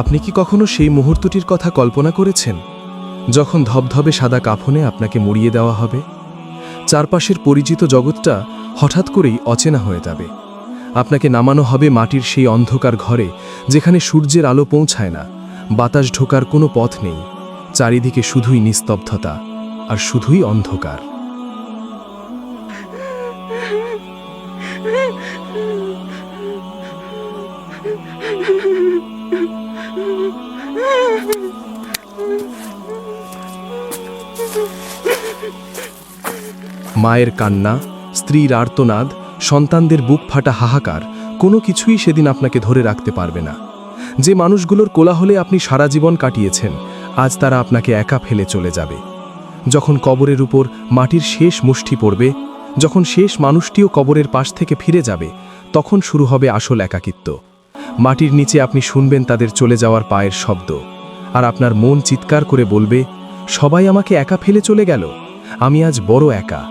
আপনি কি কখনো সেই মুহূর্তটির কথা কল্পনা করেছেন? যখন ধবধবে সাদা কাফনে আপনাকে মুড়িয়ে দেওয়া হবে, চারপাশের পরিচিত জগৎটা হঠাৎ করেই অচেনা হয়ে যাবে। আপনাকে নামানো হবে মাটির সেই অন্ধকার ঘরে, যেখানে সূর্যের আলো পৌঁছায় না, বাতাস ঢোকার কোনো পথ নেই, চারিদিকে শুধুই নিস্তব্ধতা আর শুধুই অন্ধকার। মায়ের কান্না, স্ত্রীর আর্তনাদ, সন্তানদের বুক ফাটা হাহাকার, কোনো কিছুই সেদিন আপনাকে ধরে রাখতে পারবে না। যে মানুষগুলোর কোলাহলে আপনি সারা জীবন কাটিয়েছেন, আজ তারা আপনাকে একা ফেলে চলে যাবে। যখন কবরের উপর মাটির শেষ মুষ্টি পড়বে, যখন শেষ মানুষটিও কবরের পাশ থেকে ফিরে যাবে, তখন শুরু হবে আসল একাকিত্ব। মাটির নিচে আপনি শুনবেন তাদের চলে যাওয়ার পায়ের শব্দ। আর আপনার মন চিৎকার করে বলবে, সবাই আমাকে একা ফেলে চলে গেল। আমি আজ বড় একা।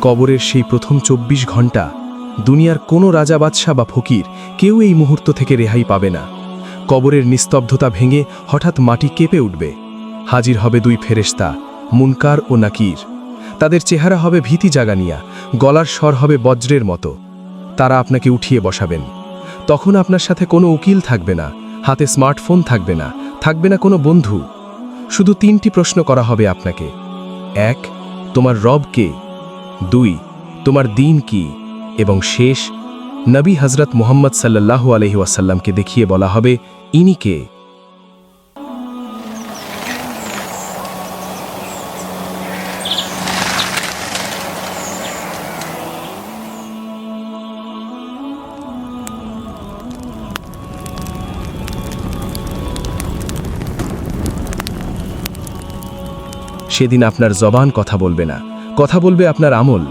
কবরের সেই প্রথম চব্বিশ ঘণ্টা দুনিয়ার কোনো রাজা, বাদশাহ বা ফকির কেউ এই মুহূর্ত থেকে রেহাই পাবে না। কবরের নিস্তব্ধতা ভেঙে হঠাৎ মাটি কেঁপে উঠবে। হাজির হবে দুই ফেরেশতা, মুনকার ও নাকির। তাদের চেহারা হবে ভীতি জাগানিয়া, গলার স্বর হবে বজ্রের মতো। তারা আপনাকে উঠিয়ে বসাবেন। তখন আপনার সাথে কোনো উকিল থাকবে না, হাতে স্মার্টফোন থাকবে না থাকবে না কোনো বন্ধু। শুধু তিনটি প্রশ্ন করা হবে আপনাকে। এক, তোমার রব কে? দুই, তোমার দিন কি? এবং শেষ, নবী হজরত মোহাম্মদ সাল্লাল্লাহু আলহি ওয়াসাল্লামকে দেখিয়ে বলা হবে, ইনি কে? সেদিন আপনার জবান কথা বলবে না। কথা বলবে আপনার আমল।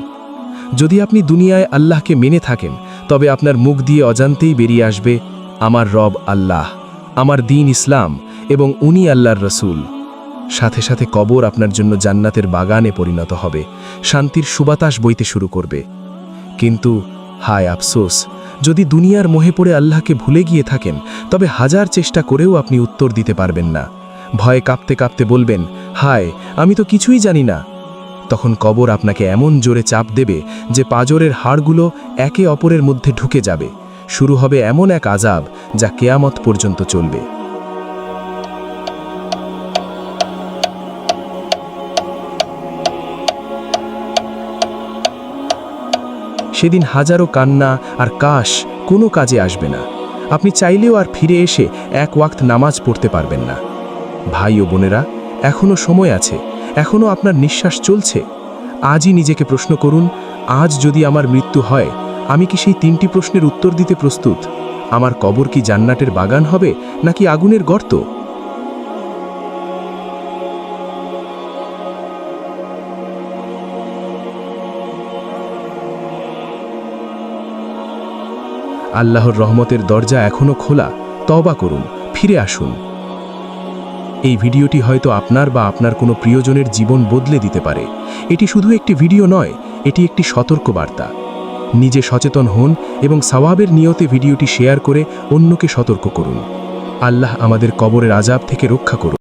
যদি আপনি দুনিয়ায় আল্লাহকে মেনে থাকেন, তবে আপনার মুখ দিয়ে অজান্তেই বেরিয়ে আসবে, আমার রব আল্লাহ, আমার দিন ইসলাম এবং উনি আল্লাহর রসুল। সাথে সাথে কবর আপনার জন্য জান্নাতের বাগানে পরিণত হবে, শান্তির সুবাতাস বইতে শুরু করবে। কিন্তু, হায় আফসোস, যদি দুনিয়ার মোহে পড়ে আল্লাহকে ভুলে গিয়ে থাকেন, তবে হাজার চেষ্টা করেও আপনি উত্তর দিতে পারবেন না। ভয়ে কাঁপতে কাঁপতে বলবেন, হায়, আমি তো কিছুই জানি না। তখন কবর আপনাকে এমন জোরে চাপ দেবে যে পাজরের হাড়গুলো একে অপরের মধ্যে ঢুকে যাবে। শুরু হবে এমন এক আজাব যা কেয়ামত পর্যন্ত চলবে। সেদিন হাজারো কান্না আর কাশ কোনো কাজে আসবে না। আপনি চাইলেও আর ফিরে এসে এক ওয়াক্ত নামাজ পড়তে পারবেন না। ভাই ও বোনেরা এখনও সময় আছে এখনও আপনার নিঃশ্বাস চলছে। আজই নিজেকে প্রশ্ন করুন, আজ যদি আমার মৃত্যু হয়, আমি কি সেই তিনটি প্রশ্নের উত্তর দিতে প্রস্তুত? আমার কবর কি জান্নাটের বাগান হবে, নাকি আগুনের গর্ত? আল্লাহর রহমতের দরজা এখনও খোলা তবা করুন, ফিরে আসুন। এই ভিডিওটি হয়তো আপনার বা আপনার কোনো প্রিয়জনের জীবন বদলে দিতে পারে। এটি শুধু একটি ভিডিও নয়, এটি একটি সতর্ক বার্তা নিজে সচেতন হন এবং সওয়াবের নিয়তে ভিডিওটি শেয়ার করে অন্যকে সতর্ক করুন। আল্লাহ আমাদের কবরের আজাব থেকে রক্ষা করুন